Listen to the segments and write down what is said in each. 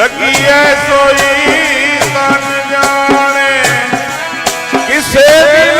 ਲੱਗੀ ਐ ਸੋਈ ਤਨ ਜਾਣੇ। ਕਿਸੇ ਦੀ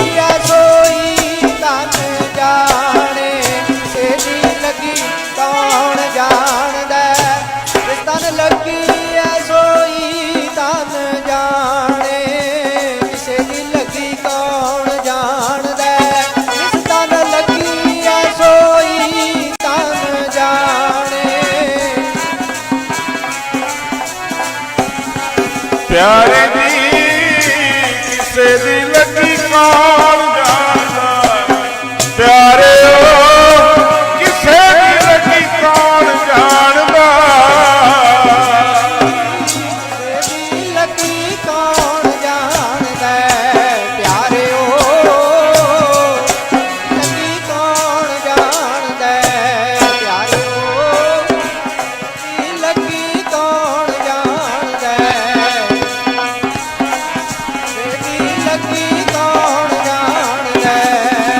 ਪਿਆਰੇ ਦੀ ਕਿਸੇ ਦੀ ਲੱਗੀ ਕੌਣ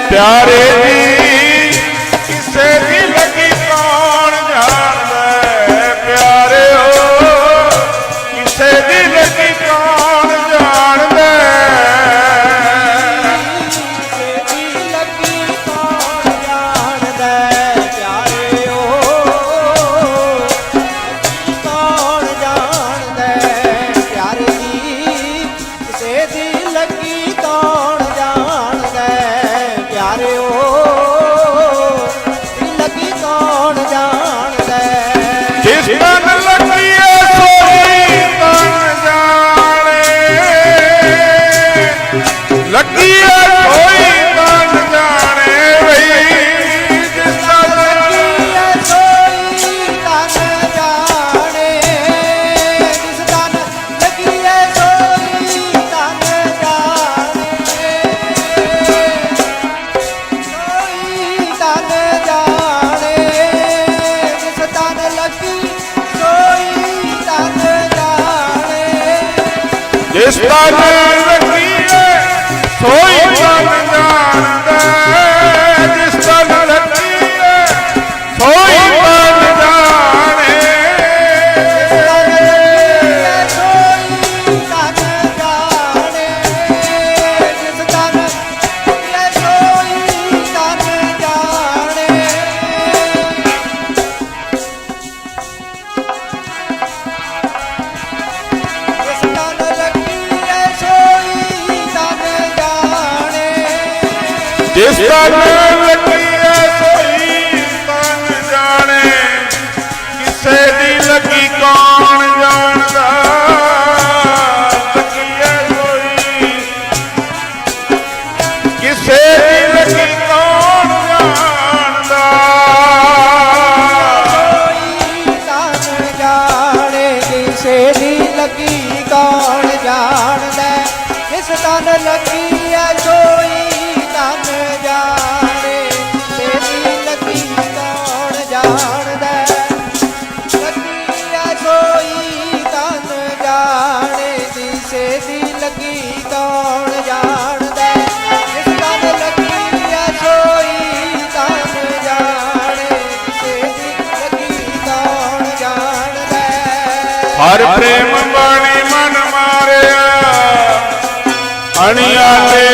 ਪਿਆਰੇ ਦੀ ਕਿਸੇ ਦੀ ਲੱਗੀ ਜਿਸ ਤਨ ਲੱਗੀ ਏ ਸੋਈ ਤਨ ਜਾਣਦਾ ਜਿਸ ਤਨ ਲੱਗੀ ਏ ਸੋਈ ਤਨ ਜਾਣੇ? ਕਿਸੇ ਦੀ ਲੱਗੀ ਕੌਣ ਜਾਣਦਾ? ਲੱਗੀ ਏ ਸੋਈ ਕਿਸੇ ਦੀ ਲੱਗੀ ਕੌਣ ਜਾਣਦਾ? ਸੋਈ ਤਨ ਜਾਣੇ ਕਿਸੇ ਦੀ ਲੱਗੀ ਕੌਣ ਜਾਣਦਾ? ਜਿਸ ਤਨ ਲੱਗੀ ਕਿਸੇ ਦੀ ਲੱਗੀ ਕੌਣ ਜਾਣਦਾ? ਜਿਸ ਤਨ ਲੱਗੀ ਐ ਸੋਈ ਤਨ ਜਾਣੇ। ਕਿਸੇ ਦੀ ਲੱਗੀ ਕੌਣ ਜਾਣਦਾ? ਹਰ ਪ੍ਰੇਮ ਬਾਣੀ ਮਨ ਮਾਰਿਆ। ਅਣਿਆਲੇ